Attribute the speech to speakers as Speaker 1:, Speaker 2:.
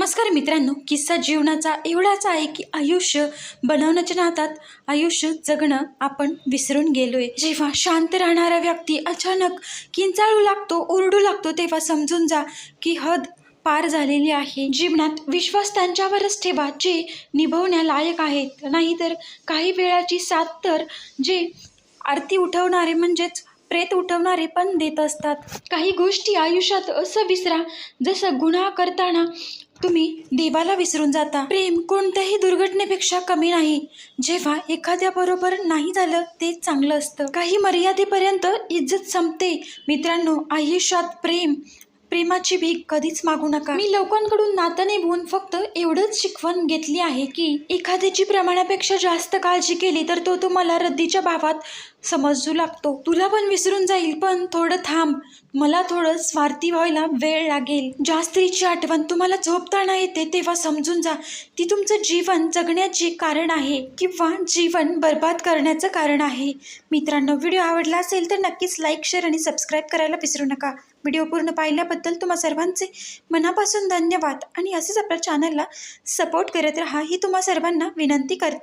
Speaker 1: नमस्कार मित्रांनो किस्सा जीवनाचा एवढाच आहे की आयुष्य बनवण्याच्या नातात आयुष्य जगणं आपण विसरून गेलोय. जेव्हा शांत राहणारा व्यक्ती अचानक किंचाळू लागतो ओरडू लागतो तेव्हा समजून जा की हद पार झालेली आहे. जीवनात विश्वास त्यांच्यावरच ठेवा जे निभवण्यालायक आहेत. नाहीतर काही वेळाची साथ तर जे आरती उठवणारे म्हणजेच प्रेत उठवणारे पण देत असतात. काही गोष्टी आयुष्यात असं विसरा जसं गुन्हा करताना तुम्ही देवाला विसरून जाता. प्रेम कोणत्याही दुर्घटनेपेक्षा कमी नाही. जेव्हा एखाद्याबरोबर नाही झालं ते चांगलं असतं. काही मर्यादेपर्यंत इज्जत संपते. मित्रांनो आयुष्यात प्रेम प्रेमाची भीक कधीच मागू नका. मी लोकांकडून नातं निभवून फक्त एवढंच शिकवण घेतली आहे की एखाद्याची प्रमाणापेक्षा जास्त काळजी केली तर तो तुम्हाला रद्दीच्या भावात समजू लागतो. तुला पण विसरून जाईल पण थोडं थांब. मला थोडं स्वार्थी व्हायला वेळ लागेल. ज्या स्त्रीची आठवण तुम्हाला झोपताना येते तेव्हा समजून जा. ती तुमचं जीवन जगण्याचे कारण आहे किंवा जीवन बर्बाद करण्याचं कारण आहे. मित्रांनो व्हिडिओ आवडला असेल तर नक्कीच लाईक शेअर आणि सबस्क्राईब करायला विसरू नका. व्हिडिओ पूर्ण पाहिल्याबद्दल तुम्हा सर्वांचे मनापासून धन्यवाद. आणि असेच आपल्या चॅनलला सपोर्ट करत राहा ही तुम्हा सर्वांना विनंती करते.